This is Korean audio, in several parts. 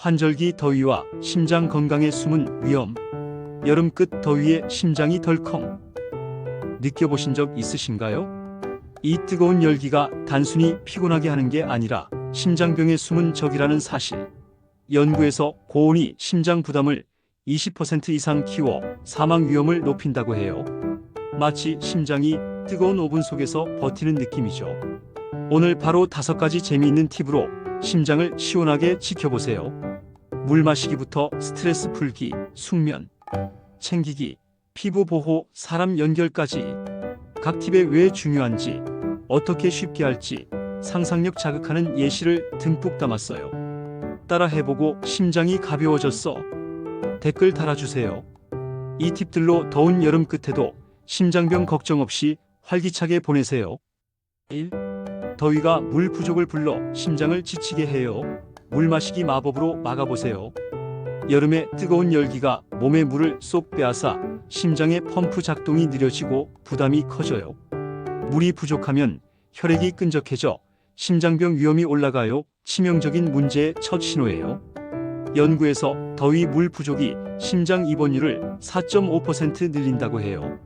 환절기 더위와 심장 건강에 숨은 위험. 여름 끝 더위에 심장이 덜컹. 느껴보신 적 있으신가요? 이 뜨거운 열기가 단순히 피곤하게 하는 게 아니라 심장병의 숨은 적이라는 사실. 연구에서 고온이 심장 부담을 20% 이상 키워 사망 위험을 높인다고 해요. 마치 심장이 뜨거운 오븐 속에서 버티는 느낌이죠. 오늘 바로 다섯 가지 재미있는 팁으로 심장을 시원하게 지켜보세요. 물 마시기부터 스트레스 풀기, 숙면, 챙기기, 피부 보호, 사람 연결까지 각 팁에 왜 중요한지, 어떻게 쉽게 할지 상상력 자극하는 예시를 듬뿍 담았어요. 따라 해보고 심장이 가벼워졌어. 댓글 달아주세요. 이 팁들로 더운 여름 끝에도 심장병 걱정 없이 활기차게 보내세요. 1. 더위가 물 부족을 불러 심장을 지치게 해요. 물 마시기 마법으로 막아보세요. 여름에 뜨거운 열기가 몸에 물을 쏙 빼앗아 심장의 펌프 작동이 느려지고 부담이 커져요. 물이 부족하면 혈액이 끈적해져 심장병 위험이 올라가요. 치명적인 문제의 첫 신호예요. 연구에서 더위 물 부족이 심장 입원율을 4.5% 늘린다고 해요.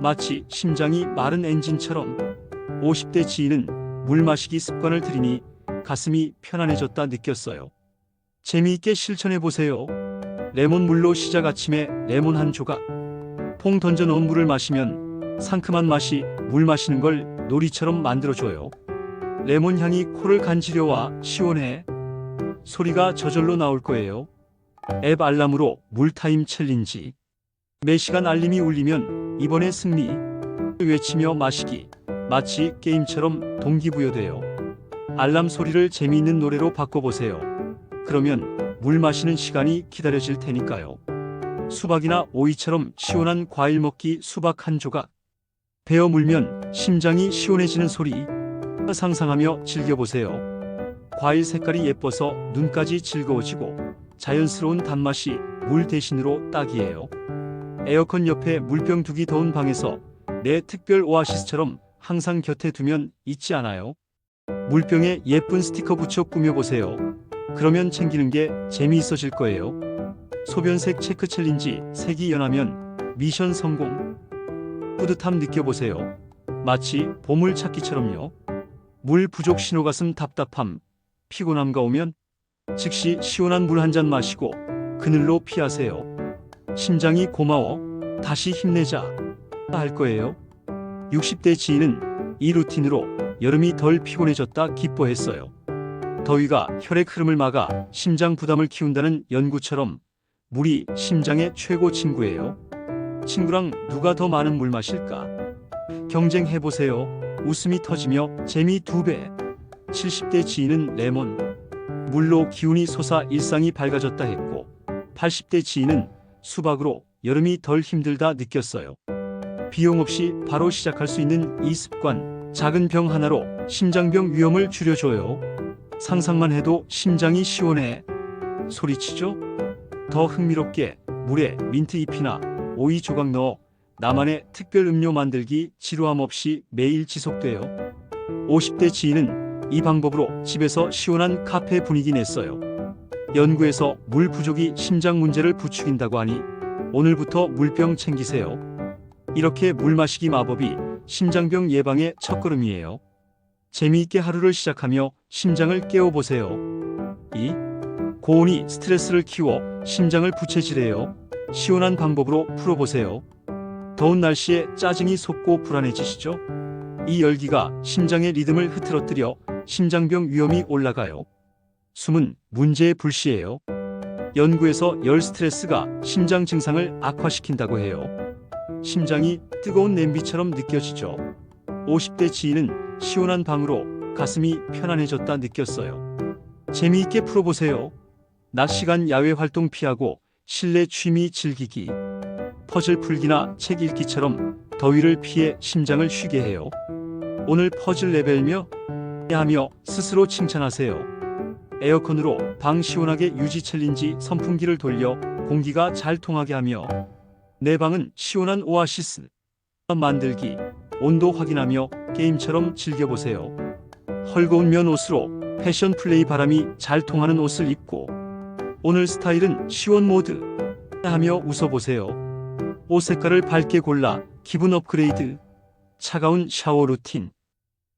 마치 심장이 마른 엔진처럼 50대 지인은 물 마시기 습관을 들이니 가슴이 편안해졌다 느꼈어요. 재미있게 실천해 보세요. 레몬 물로 시작 아침에 레몬 한 조각. 퐁 던져 넣은 물을 마시면 상큼한 맛이 물 마시는 걸 놀이처럼 만들어줘요. 레몬 향이 코를 간지려와 시원해. 소리가 저절로 나올 거예요. 앱 알람으로 물타임 챌린지. 매 시간 알림이 울리면 이번에 승리. 외치며 마시기. 마치 게임처럼 동기부여돼요. 알람 소리를 재미있는 노래로 바꿔보세요. 그러면 물 마시는 시간이 기다려질 테니까요. 수박이나 오이처럼 시원한 과일 먹기 수박 한 조각. 베어 물면 심장이 시원해지는 소리. 상상하며 즐겨보세요. 과일 색깔이 예뻐서 눈까지 즐거워지고 자연스러운 단맛이 물 대신으로 딱이에요. 에어컨 옆에 물병 두기 더운 방에서 내 특별 오아시스처럼 항상 곁에 두면 잊지 않아요. 물병에 예쁜 스티커 붙여 꾸며보세요. 그러면 챙기는 게 재미있어질 거예요. 소변색 체크 챌린지 색이 연하면 미션 성공. 뿌듯함 느껴보세요. 마치 보물 찾기처럼요. 물 부족 신호 가슴 답답함, 피곤함가 오면 즉시 시원한 물 한 잔 마시고 그늘로 피하세요. 심장이 고마워. 다시 힘내자. 할 거예요. 60대 지인은 이 루틴으로 여름이 덜 피곤해졌다 기뻐했어요. 더위가 혈액 흐름을 막아 심장 부담을 키운다는 연구처럼 물이 심장의 최고 친구예요. 친구랑 누가 더 많은 물 마실까? 경쟁해보세요. 웃음이 터지며 재미 두 배. 70대 지인은 레몬. 물로 기운이 솟아 일상이 밝아졌다 했고, 80대 지인은 수박으로 여름이 덜 힘들다 느꼈어요. 비용 없이 바로 시작할 수 있는 이 습관, 작은 병 하나로 심장병 위험을 줄여줘요. 상상만 해도 심장이 시원해. 소리치죠? 더 흥미롭게 물에 민트 잎이나 오이 조각 넣어 나만의 특별 음료 만들기 지루함 없이 매일 지속돼요. 50대 지인은 이 방법으로 집에서 시원한 카페 분위기 냈어요. 연구에서 물 부족이 심장 문제를 부추긴다고 하니 오늘부터 물병 챙기세요. 이렇게 물 마시기 마법이 심장병 예방의 첫걸음이에요. 재미있게 하루를 시작하며 심장을 깨워보세요. 2. 고온이 스트레스를 키워 심장을 부채질해요. 시원한 방법으로 풀어보세요. 더운 날씨에 짜증이 솟고 불안해지시죠? 이 열기가 심장의 리듬을 흐트러뜨려 심장병 위험이 올라가요. 숨은 문제의 불씨예요. 연구에서 열 스트레스가 심장 증상을 악화시킨다고 해요. 심장이 뜨거운 냄비처럼 느껴지죠. 50대 지인은 시원한 방으로 가슴이 편안해졌다 느꼈어요. 재미있게 풀어보세요. 낮 시간 야외 활동 피하고 실내 취미 즐기기. 퍼즐 풀기나 책 읽기처럼 더위를 피해 심장을 쉬게 해요. 오늘 퍼즐 레벨며 하며 스스로 칭찬하세요. 에어컨으로 방 시원하게 유지 챌린지 선풍기를 돌려 공기가 잘 통하게 하며 내 방은 시원한 오아시스 만들기 온도 확인하며 게임처럼 즐겨보세요. 헐거운 면 옷으로 패션 플레이 바람이 잘 통하는 옷을 입고 오늘 스타일은 시원 모드 하며 웃어보세요. 옷 색깔을 밝게 골라 기분 업그레이드. 차가운 샤워 루틴.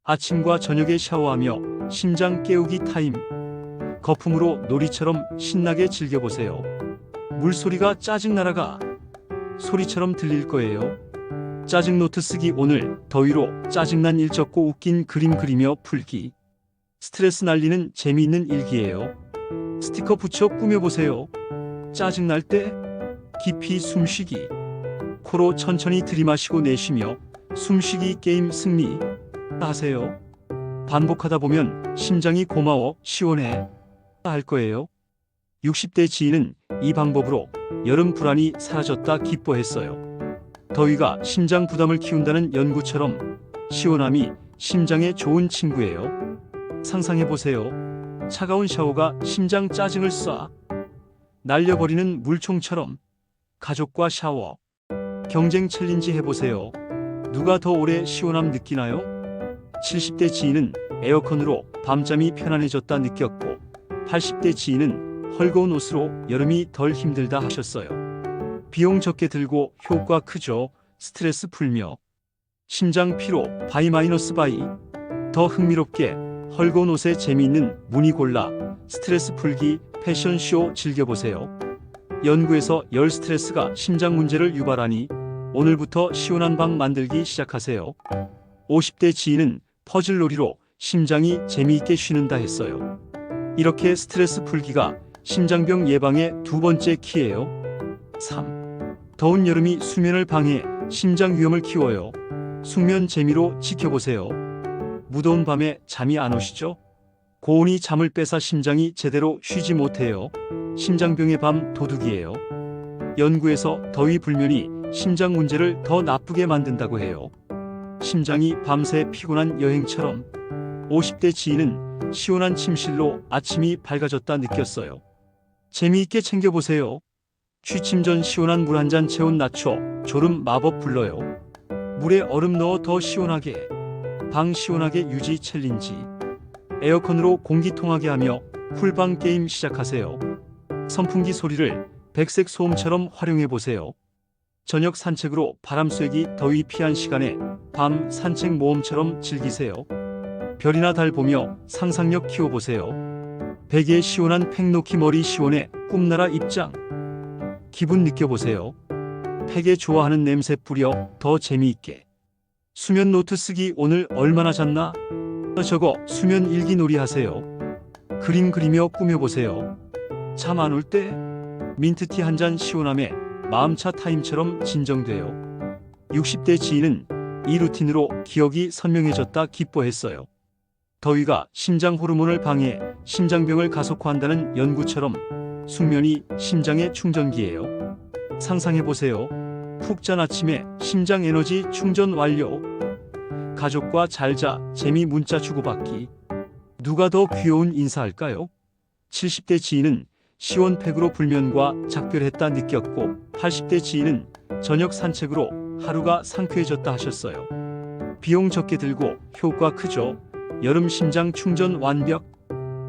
아침과 저녁에 샤워하며 심장 깨우기 타임. 거품으로 놀이처럼 신나게 즐겨보세요. 물소리가 짜증나라가 소리처럼 들릴 거예요. 짜증 노트 쓰기 오늘 더위로 짜증난 일 적고 웃긴 그림 그리며 풀기. 스트레스 날리는 재미있는 일기예요. 스티커 붙여 꾸며보세요. 짜증날 때 깊이 숨쉬기. 코로 천천히 들이마시고 내쉬며 숨쉬기 게임 승리 하세요. 반복하다 보면 심장이 고마워 시원해 할 거예요. 60대 지인은 이 방법으로 여름 불안이 사라졌다 기뻐했어요. 더위가 심장 부담을 키운다는 연구처럼 시원함이 심장에 좋은 친구예요. 상상해 보세요. 차가운 샤워가 심장 짜증을 쏴 날려버리는 물총처럼 가족과 샤워 경쟁 챌린지 해보세요. 누가 더 오래 시원함 느끼나요? 70대 지인은 에어컨으로 밤잠이 편안해졌다 느꼈고 80대 지인은 헐거운 옷으로 여름이 덜 힘들다 하셨어요. 비용 적게 들고 효과 크죠. 스트레스 풀며 심장 피로 바이 마이너스 바이 더 흥미롭게 헐거운 옷에 재미있는 무늬 골라 스트레스 풀기 패션쇼 즐겨보세요. 연구에서 열 스트레스가 심장 문제를 유발하니 오늘부터 시원한 방 만들기 시작하세요. 50대 지인은 퍼즐 놀이로 심장이 재미있게 쉬는다 했어요. 이렇게 스트레스 풀기가 심장병 예방의 두 번째 키예요. 3. 더운 여름이 수면을 방해, 심장 위험을 키워요. 숙면 재미로 지켜보세요. 무더운 밤에 잠이 안 오시죠? 고온이 잠을 뺏어 심장이 제대로 쉬지 못해요. 심장병의 밤 도둑이에요. 연구에서 더위 불면이 심장 문제를 더 나쁘게 만든다고 해요. 심장이 밤새 피곤한 여행처럼 50대 지인은 시원한 침실로 아침이 밝아졌다 느꼈어요. 재미있게 챙겨보세요. 취침 전 시원한 물 한 잔 체온 낮춰 졸음 마법 불러요. 물에 얼음 넣어 더 시원하게. 방 시원하게 유지 챌린지. 에어컨으로 공기 통하게 하며 쿨방 게임 시작하세요. 선풍기 소리를 백색 소음처럼 활용해 보세요. 저녁 산책으로 바람 쐬기 더위 피한 시간에 밤 산책 모험처럼 즐기세요. 별이나 달 보며 상상력 키워보세요. 베개에 시원한 팩 놓기 머리 시원해 꿈나라 입장. 기분 느껴보세요. 팩에 좋아하는 냄새 뿌려 더 재미있게. 수면 노트 쓰기 오늘 얼마나 잤나? 저거 수면 일기 놀이 하세요. 그림 그리며 꾸며보세요. 잠 안 올 때 민트티 한 잔 시원함에 마음차 타임처럼 진정돼요. 60대 지인은 이 루틴으로 기억이 선명해졌다 기뻐했어요. 더위가 심장 호르몬을 방해, 심장병을 가속화한다는 연구처럼 숙면이 심장의 충전기예요. 상상해 보세요. 푹 잔 아침에 심장 에너지 충전 완료. 가족과 잘 자 재미 문자 주고받기. 누가 더 귀여운 인사할까요? 70대 지인은 시원팩으로 불면과 작별했다 느꼈고 80대 지인은 저녁 산책으로 하루가 상쾌해졌다 하셨어요. 비용 적게 들고 효과 크죠. 여름 심장 충전 완벽.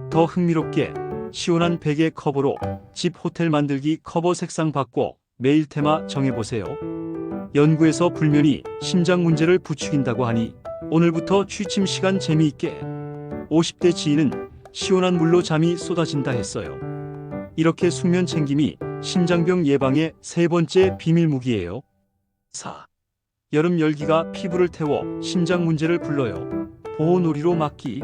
더 흥미롭게 시원한 베개 커버로 집 호텔 만들기 커버 색상 바꿔 매일 테마 정해보세요. 연구에서 불면이 심장 문제를 부추긴다고 하니 오늘부터 취침 시간 재미있게 50대 지인은 시원한 물로 잠이 쏟아진다 했어요. 이렇게 숙면 챙김이 심장병 예방의 세 번째 비밀 무기예요. 4. 여름 열기가 피부를 태워 심장 문제를 불러요. 보호놀이로 막기.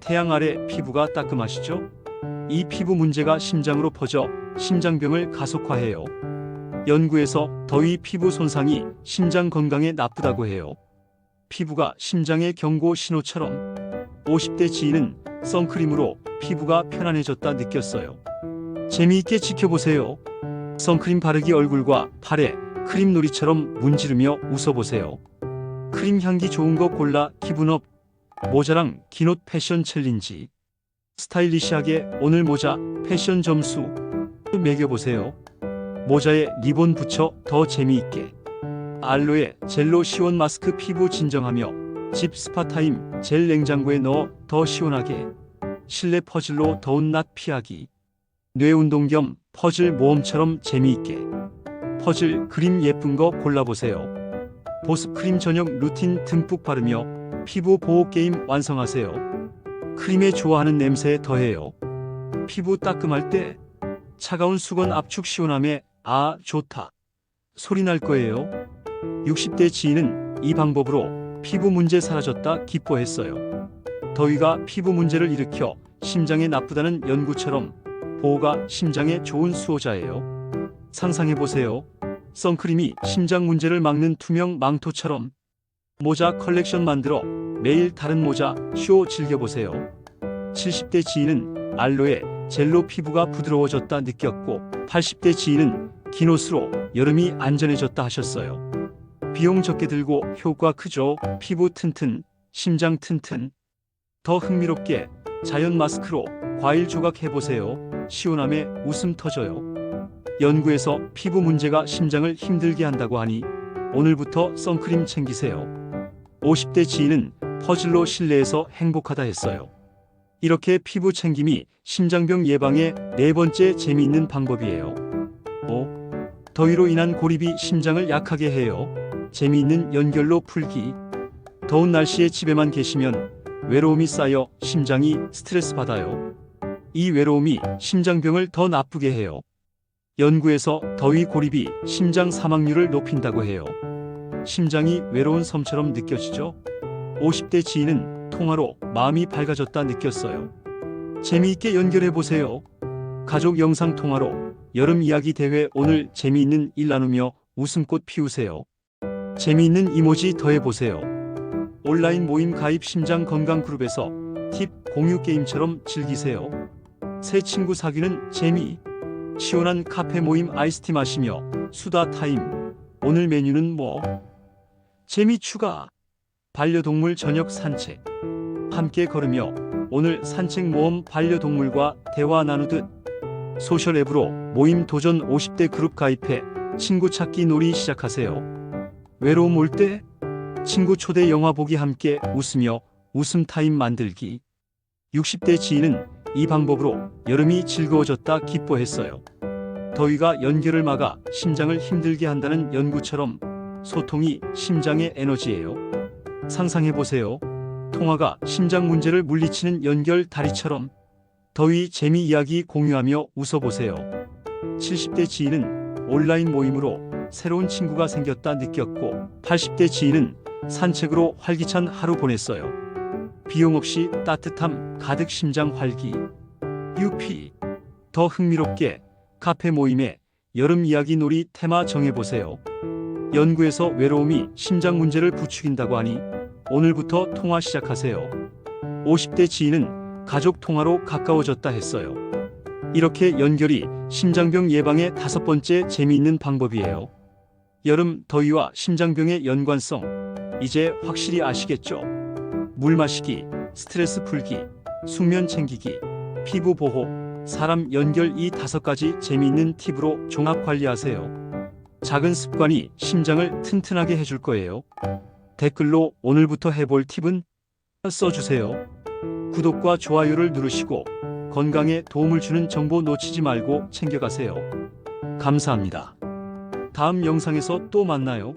태양 아래 피부가 따끔하시죠? 이 피부 문제가 심장으로 퍼져 심장병을 가속화해요. 연구에서 더위 피부 손상이 심장 건강에 나쁘다고 해요. 피부가 심장의 경고 신호처럼 50대 지인은 선크림으로 피부가 편안해졌다 느꼈어요. 재미있게 지켜보세요. 선크림 바르기 얼굴과 팔에 크림 놀이처럼 문지르며 웃어보세요. 크림 향기 좋은 거 골라 기분 업. 모자랑 긴 옷 패션 챌린지. 스타일리시하게 오늘 모자 패션 점수 매겨보세요. 모자에 리본 붙여 더 재미있게. 알로에 젤로 시원 마스크 피부 진정하며 집 스파타임 젤 냉장고에 넣어 더 시원하게. 실내 퍼즐로 더운 낮 피하기. 뇌 운동 겸 퍼즐 모험처럼 재미있게. 퍼즐 그림 예쁜 거 골라보세요. 보습 크림 전용 루틴 듬뿍 바르며 피부 보호 게임 완성하세요. 크림에 좋아하는 냄새에 더해요. 피부 따끔할 때 차가운 수건 압축 시원함에 아 좋다 소리 날 거예요. 60대 지인은 이 방법으로 피부 문제 사라졌다 기뻐했어요. 더위가 피부 문제를 일으켜 심장에 나쁘다는 연구처럼 보호가 심장에 좋은 수호자예요. 상상해 보세요. 선크림이 심장 문제를 막는 투명 망토처럼 모자 컬렉션 만들어 매일 다른 모자 쇼 즐겨보세요. 70대 지인은 알로에 젤로 피부가 부드러워졌다 느꼈고 80대 지인은 긴 옷으로 여름이 안전해졌다 하셨어요. 비용 적게 들고 효과 크죠. 피부 튼튼, 심장 튼튼. 더 흥미롭게 자연 마스크로 과일 조각 해보세요. 시원함에 웃음 터져요. 연구에서 피부 문제가 심장을 힘들게 한다고 하니 오늘부터 선크림 챙기세요. 50대 지인은 퍼즐로 실내에서 행복하다 했어요. 이렇게 피부 챙김이 심장병 예방의 네 번째 재미있는 방법이에요. 5. 더위로 인한 고립이 심장을 약하게 해요. 재미있는 연결로 풀기. 더운 날씨에 집에만 계시면 외로움이 쌓여 심장이 스트레스 받아요. 이 외로움이 심장병을 더 나쁘게 해요. 연구에서 더위 고립이 심장 사망률을 높인다고 해요. 심장이 외로운 섬처럼 느껴지죠? 50대 지인은 통화로 마음이 밝아졌다 느꼈어요. 재미있게 연결해 보세요. 가족 영상 통화로 여름 이야기 대회 오늘 재미있는 일 나누며 웃음꽃 피우세요. 재미있는 이모지 더해 보세요. 온라인 모임 가입 심장 건강 그룹에서 팁 공유 게임처럼 즐기세요. 새 친구 사귀는 재미. 시원한 카페 모임 아이스티 마시며 수다 타임. 오늘 메뉴는 뭐? 재미 추가. 반려동물 저녁 산책. 함께 걸으며 오늘 산책 모험 반려동물과 대화 나누듯 소셜 앱으로 모임 도전 50대 그룹 가입해 친구 찾기 놀이 시작하세요. 외로움 올 때 친구 초대 영화 보기 함께 웃으며 웃음 타임 만들기. 60대 지인은 이 방법으로 여름이 즐거워졌다 기뻐했어요. 더위가 연결을 막아 심장을 힘들게 한다는 연구처럼 소통이 심장의 에너지예요. 상상해 보세요. 통화가 심장 문제를 물리치는 연결 다리처럼 더위 재미 이야기 공유하며 웃어보세요. 70대 지인은 온라인 모임으로 새로운 친구가 생겼다 느꼈고 80대 지인은 산책으로 활기찬 하루 보냈어요. 비용 없이 따뜻함 가득 심장 활기. UP 더 흥미롭게 카페 모임에 여름 이야기 놀이 테마 정해보세요. 연구에서 외로움이 심장 문제를 부추긴다고 하니 오늘부터 통화 시작하세요. 50대 지인은 가족 통화로 가까워졌다 했어요. 이렇게 연결이 심장병 예방의 다섯 번째 재미있는 방법이에요. 여름 더위와 심장병의 연관성 이제 확실히 아시겠죠? 물 마시기, 스트레스 풀기, 숙면 챙기기, 피부 보호, 사람 연결 이 다섯 가지 재미있는 팁으로 종합 관리하세요. 작은 습관이 심장을 튼튼하게 해줄 거예요. 댓글로 오늘부터 해볼 팁은 써주세요. 구독과 좋아요를 누르시고 건강에 도움을 주는 정보 놓치지 말고 챙겨가세요. 감사합니다. 다음 영상에서 또 만나요.